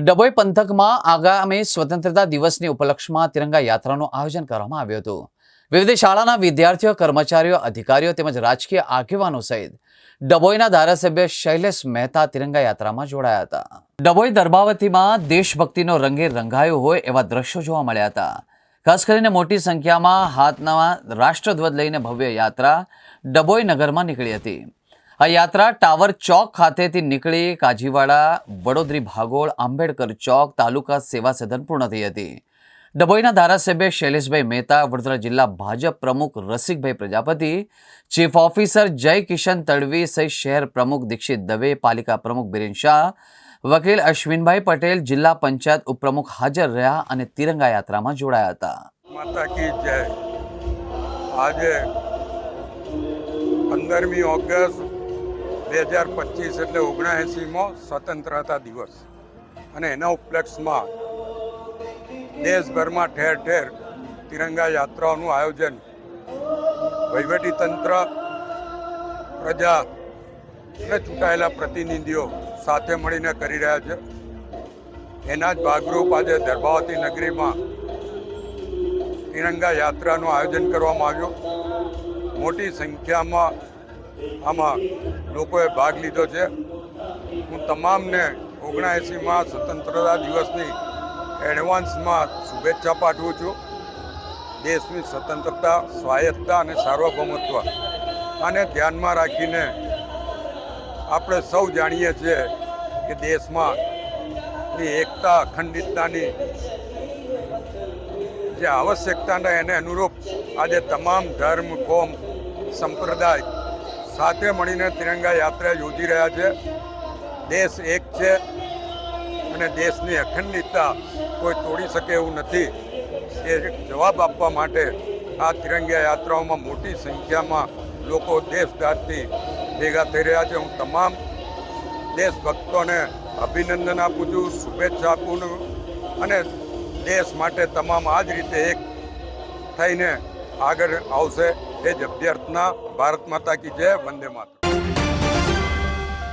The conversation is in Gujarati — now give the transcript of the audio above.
ડભોઈ પંથકમાં આગામી સ્વતંત્રતા દિવસની ઉપલક્ષમાં તિરંગા યાત્રાનું આયોજન કરવામાં આવ્યું હતું. વિવિધ શાળાના વિદ્યાર્થીઓ, કર્મચારીઓ, અધિકારીઓ તેમજ રાજકીય આગેવાનો સહિત ડભોઈના ધારાસભ્ય શૈલેષ મહેતા તિરંગા યાત્રામાં જોડાયા હતા. ડભોઈ દરબાવતીમાં દેશભક્તિનો રંગે રંગાયો હોય એવા દ્રશ્યો જોવા મળ્યા હતા. ખાસ કરીને મોટી સંખ્યામાં હાથના રાષ્ટ્રધ્વજ લઈને ભવ્ય યાત્રા ડભોઈ નગરમાં નીકળી હતી. આ યાત્રા ટાવર ચોક ખાતેથી નીકળી કાજીવાડા, વડોદરી ભાગોળ, આંબેડકર ચોક તાલુકા સેવા સદન પૂર્ણ થઈ હતી. ડભોઈના ધારાસભ્ય શૈલેષભાઈ મહેતા, વડોદરા જિલ્લા ભાજપ પ્રમુખ રસિકભાઈ પ્રજાપતિ, ચીફ ઓફિસર જય કિશન તડવી સહિત શહેર પ્રમુખ દીક્ષિત દવે, પાલિકા પ્રમુખ બિરેન શાહ, વકીલ અશ્વિનભાઈ પટેલ, જિલ્લા પંચાયત ઉપપ્રમુખ હાજર રહ્યા અને તિરંગા યાત્રામાં જોડાયા હતા. માતા કી જય. આજે પંદરમી ઓગસ્ટ બે હજાર પચીસ એટલે ઓગણએંસીમાં સ્વતંત્રતા દિવસ. અને એના ઉપલક્ષમાં દેશભરમાં ઠેર ઠેર તિરંગા યાત્રાઓનું આયોજન, વહીવટીતંત્ર, પ્રજા અને ચૂંટાયેલા પ્રતિનિધિઓ સાથે મળીને કરી રહ્યા છે. એના જ ભાગરૂપ આજે ધર્માવતી નગરીમાં તિરંગા યાત્રાનું આયોજન કરવામાં આવ્યું. મોટી સંખ્યામાં આમાં લોકોએ ભાગ લીધો છે. હું તમામને ઓગણએંસીમાં સ્વતંત્રતા દિવસની એડવાન્સમાં શુભેચ્છા પાઠવું છું. દેશની સ્વતંત્રતા, સ્વાયત્તતા અને સાર્વભૌમત્વ. આને ધ્યાનમાં રાખીને આપણે સૌ જાણીએ છીએ કે દેશમાં એકતા, અખંડિતતાની જે આવશ્યકતાને એને અનુરૂપ આજે તમામ ધર્મ, કોમ, સંપ્રદાય સાથે મળીને તિરંગા યાત્રા યોજી રહ્યા છે. દેશ એક છે અને દેશની અખંડિતતા કોઈ તોડી શકે એવું નથી. એ જવાબ આપવા માટે આ તિરંગા યાત્રાઓમાં મોટી સંખ્યામાં લોકો દેશદારથી ભેગા થઈ રહ્યા છે. હું તમામ દેશભક્તોને અભિનંદન આપું છું, શુભેચ્છા આપું અને દેશ માટે તમામ આ જ રીતે એક થઈને આગળ આવશે. એ જ અભ્યર્થના ભારત માતા કી જય વંદે માતરમ.